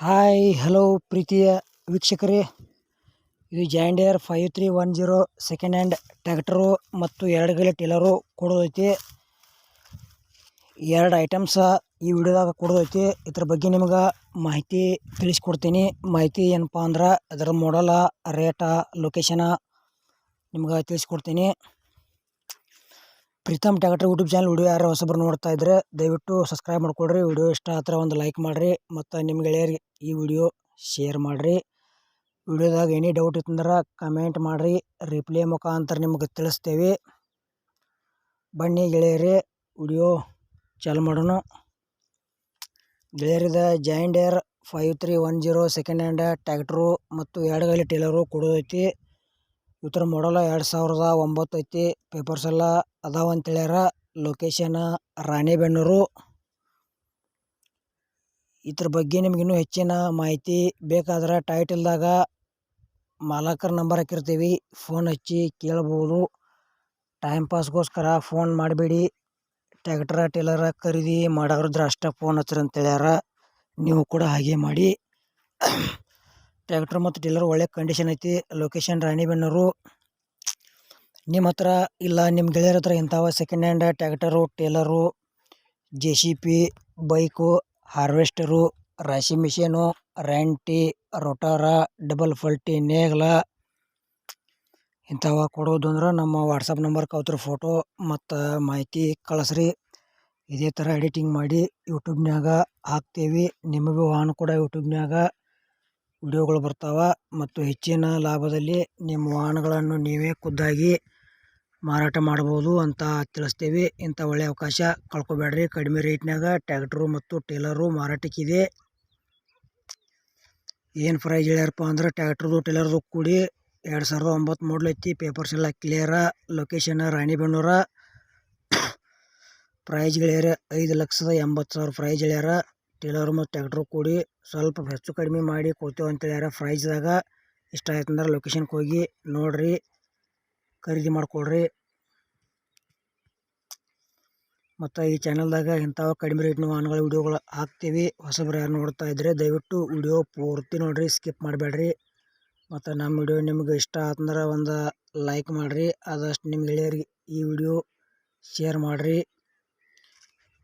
Hi, hello ಪ್ರೀತಿಯ ವೀಕ್ಷಕರೇ. ಇದು John Deere five three one zero second hand tractor ಮತ್ತು ಎರಡು ಗಲೆ ಟೇಲರು ಕೊಡೋದೈತಿ. ಎರಡು ಐಟಮ್ಸ ಈ ವಿಡಿಯೋದಾಗ ಕೊಡೋದೈತಿ. ಇದ್ರ ಬಗ್ಗೆ ನಿಮ್ಗೆ ಮಾಹಿತಿ ತಿಳಿಸ್ಕೊಡ್ತೀನಿ. ಮಾಹಿತಿ ಏನಪ್ಪ ಅಂದ್ರೆ ಅದರ ಮಾಡಲ ರೇಟ ಲೊಕೇಶನ ನಿಮ್ಗೆ ತಿಳಿಸ್ಕೊಡ್ತೀನಿ. Pritam tractor YouTube channel video ಯಾರು ಹೊಸಬ್ರು ನೋಡ್ತಾ ಇದ್ರೆ ದಯವಿಟ್ಟು ಸಬ್ಸ್ಕ್ರೈಬ್ ಮಾಡ್ಕೊಳ್ರಿ ವಿಡಿಯೋ ಇಷ್ಟ ಆದ್ರೆ ಒಂದು ಲೈಕ್ ಮಾಡಿರಿ ಮತ್ತು ನಿಮ್ಮ ಗೆಳೆಯರಿಗೆ ಈ ವಿಡಿಯೋ ಶೇರ್ ಮಾಡಿರಿ. ವಿಡಿಯೋದಾಗ ಏನೇ ಡೌಟ್ ಇತ್ತಂದ್ರೆ ಕಮೆಂಟ್ ಮಾಡಿರಿ. ರಿಪ್ಲೈ ಮುಖಾಂತರ ನಿಮ್ಗೆ ತಿಳಿಸ್ತೇವೆ. ಬನ್ನಿ ಗೆಳೆಯರೇ ವಿಡಿಯೋ ಚಾಲು ಮಾಡೋಣ. ಗೆಳೆಯರಿದ John Deere five three one zero second hand tractor ಮತ್ತು ಎರಡು ಗಾಲಿ ಟೇಲರು ಕೊಡೋದೈತಿ. ಇವ್ರ ಮಾಡಲ ಎರಡು ಸಾವಿರದ ಒಂಬತ್ತು ಐತಿ. ಪೇಪರ್ಸ್ ಎಲ್ಲ ಅದಾವ ಅಂತ ಹೇಳ್ಯಾರ ಲೊಕೇಶನ್ ರಾಣಿಬೆನ್ನೂರು. ಇದ್ರ ಬಗ್ಗೆ ನಿಮ್ಗೆ ಇನ್ನೂ ಹೆಚ್ಚಿನ ಮಾಹಿತಿ ಬೇಕಾದ್ರೆ ಟೈಟಲ್ದಾಗ ಮಾಲಕರ ನಂಬರ್ ಹಾಕಿರ್ತೀವಿ. ಫೋನ್ ಹಚ್ಚಿ ಕೇಳ್ಬೋದು. ಟೈಮ್ ಪಾಸ್ಗೋಸ್ಕರ ಫೋನ್ ಮಾಡಬೇಡಿ. ಟ್ಯಾಕ್ಟ್ರ ಟೇಲರ ಖರೀದಿ ಮಾಡೋರಿದ್ರೆ ಅಷ್ಟೇ ಫೋನ್ ಹೇಳ್ಯಾರ ನೀವು ಕೂಡ ಹಾಗೆ ಮಾಡಿ. ಟ್ಯಾಕ್ಟ್ರ್ ಮತ್ತು ಟಿಲ್ಲರ್ ಒಳ್ಳೆ ಕಂಡೀಷನ್ ಐತಿ. ಲೊಕೇಶನ್ ರಾಣಿಬೆನ್ನೂರು. ನಿಮ್ಮ ಹತ್ರ ಇಲ್ಲ ನಿಮ್ಮ ಗೆಳೆಯರ ಹತ್ರ ಇಂಥವ second hand tractor trailer J C B bike harvester ರಾಶಿ ಮಿಷಿನು ರ್ಯಾಂಟಿ ರೊಟಾರ ಡಬಲ್ ಫಲ್ಟಿ ನೇಗ್ಲ, ಇಂಥವ ಕೊಡೋದು ಅಂದ್ರೆ ನಮ್ಮ ವಾಟ್ಸಪ್ ನಂಬರ್ ಕೌತ್ರ ಫೋಟೋ ಮತ್ತು ಮಾಹಿತಿ ಕಳಿಸ್ರಿ. ಇದೇ ಥರ ಎಡಿಟಿಂಗ್ ಮಾಡಿ ಯೂಟ್ಯೂಬ್ನಾಗ ಹಾಕ್ತೀವಿ. ನಿಮಗೂ ಕೂಡ ಯೂಟ್ಯೂಬ್ನ್ಯಾಗ ವಿಡಿಯೋಗಳು ಬರ್ತಾವೆ ಮತ್ತು ಹೆಚ್ಚಿನ ಲಾಭದಲ್ಲಿ ನಿಮ್ಮ ವಾಹನಗಳನ್ನು ನೀವೇ ಖುದ್ದಾಗಿ ಮಾರಾಟ ಮಾಡ್ಬೋದು ಅಂತ ತಿಳಿಸ್ತೀವಿ. ಇಂಥ ಒಳ್ಳೆಯ ಅವಕಾಶ ಕಳ್ಕೊಬೇಡ್ರಿ. ಕಡಿಮೆ ರೇಟ್ನಾಗ ಟ್ಯಾಕ್ಟ್ರು ಮತ್ತು ಟೇಲರು ಮಾರಾಟಕ್ಕಿದೆ ಏನು ಪ್ರೈಸ್ ಹೇಳ್ಯಾರಪ್ಪ ಅಂದ್ರೆ ಟ್ಯಾಕ್ಟ್ರದು ಟೇಲರ್ದು ಕೂಡಿ ಎರಡು ಸಾವಿರದ ಒಂಬತ್ತು ಮಾಡಲ್ ಪೇಪರ್ಸ್ ಎಲ್ಲ ಕ್ಲಿಯರ ಲೊಕೇಶನ್ ರಾಣಿಬೆನ್ನೂರ. ಪ್ರೈಸ್ ಹೇಳ್ಯಾರ ಐದು ಲಕ್ಷದ ಎಂಬತ್ತು ಸಾವಿರ ಪ್ರೈಸ್ ಹೇಳ್ಯಾರ. ಟೇಲರ್ ಮತ್ತು ಟ್ಯಾಕ್ಟ್ರು ಕೂಡಿ ಸ್ವಲ್ಪ ಹೆಚ್ಚು ಕಡಿಮೆ ಮಾಡಿ ಕೊಡ್ತೇವೆ ಅಂತ ಹೇಳ್ಯಾರ. ಪ್ರೈಸ್ದಾಗ ಇಷ್ಟ ಆಯ್ತು ಅಂದ್ರೆ ಲೊಕೇಶನ್ಗೆ ಹೋಗಿ ನೋಡಿರಿ, ಖರೀದಿ ಮಾಡಿಕೊಡ್ರಿ. ಮತ್ತು ಈ ಚಾನಲ್ದಾಗ ಇಂಥವು ಕಡಿಮೆ ರೇಟ್ನ ವಾಹನಗಳ ವಿಡಿಯೋಗಳು ಹಾಕ್ತೀವಿ. ಹೊಸಬ್ರು ಯಾರು ನೋಡ್ತಾ ಇದ್ದರೆ ದಯವಿಟ್ಟು ವಿಡಿಯೋ ಪೂರ್ತಿ ನೋಡಿರಿ ಸ್ಕಿಪ್ ಮಾಡಬೇಡ್ರಿ. ಮತ್ತು ನಮ್ಮ ವಿಡಿಯೋ ನಿಮ್ಗೆ ಇಷ್ಟ ಆತಂದ್ರೆ ಒಂದು ಲೈಕ್ ಮಾಡಿರಿ. ಆದಷ್ಟು ನಿಮ್ಮ ಗೆಳೆಯರಿಗೆ ಈ ವಿಡಿಯೋ ಶೇರ್ ಮಾಡಿರಿ.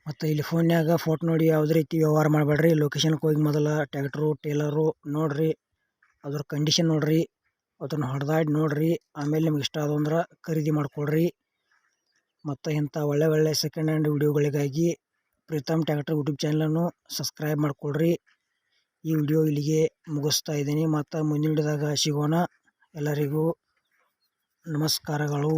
ಮತ್ತು ಇಲ್ಲಿ ಫೋನ್ಯಾಗ ಫೋಟೋ ನೋಡಿ ಯಾವುದೇ ರೀತಿ ವ್ಯವಹಾರ ಮಾಡಬೇಡ್ರಿ. ಲೊಕೇಶನ್ಗೆ ಹೋಗಿ ಮೊದಲು ಟ್ಯಾಕ್ಟ್ರು ಟೇಲರು ನೋಡಿರಿ. ಅದ್ರ ಕಂಡೀಷನ್ ನೋಡಿರಿ. ಅದನ್ನು ಹೊಡೆದಾಡಿ ನೋಡಿರಿ. ಆಮೇಲೆ ನಿಮ್ಗೆ ಇಷ್ಟ ಆದವು ಖರೀದಿ ಮಾಡಿಕೊಡ್ರಿ ಮತ್ತು ಇಂಥ ಒಳ್ಳೆ ಒಳ್ಳೆ ಸೆಕೆಂಡ್ ಹ್ಯಾಂಡ್ ವಿಡಿಯೋಗಳಿಗಾಗಿ ಪ್ರೀತಮ್ ಟ್ಯಾಕ್ಟರ್ ಯೂಟ್ಯೂಬ್ ಚಾನಲನ್ನು ಸಬ್ಸ್ಕ್ರೈಬ್ ಮಾಡಿಕೊಡ್ರಿ ಈ ವಿಡಿಯೋ ಇಲ್ಲಿಗೆ ಮುಗಿಸ್ತಾ ಇದ್ದೀನಿ. ಮತ್ತು ಮುಂದಿನ ವಿಡಿಯೋದಾಗ ಸಿಗೋಣ. ಎಲ್ಲರಿಗೂ ನಮಸ್ಕಾರಗಳು.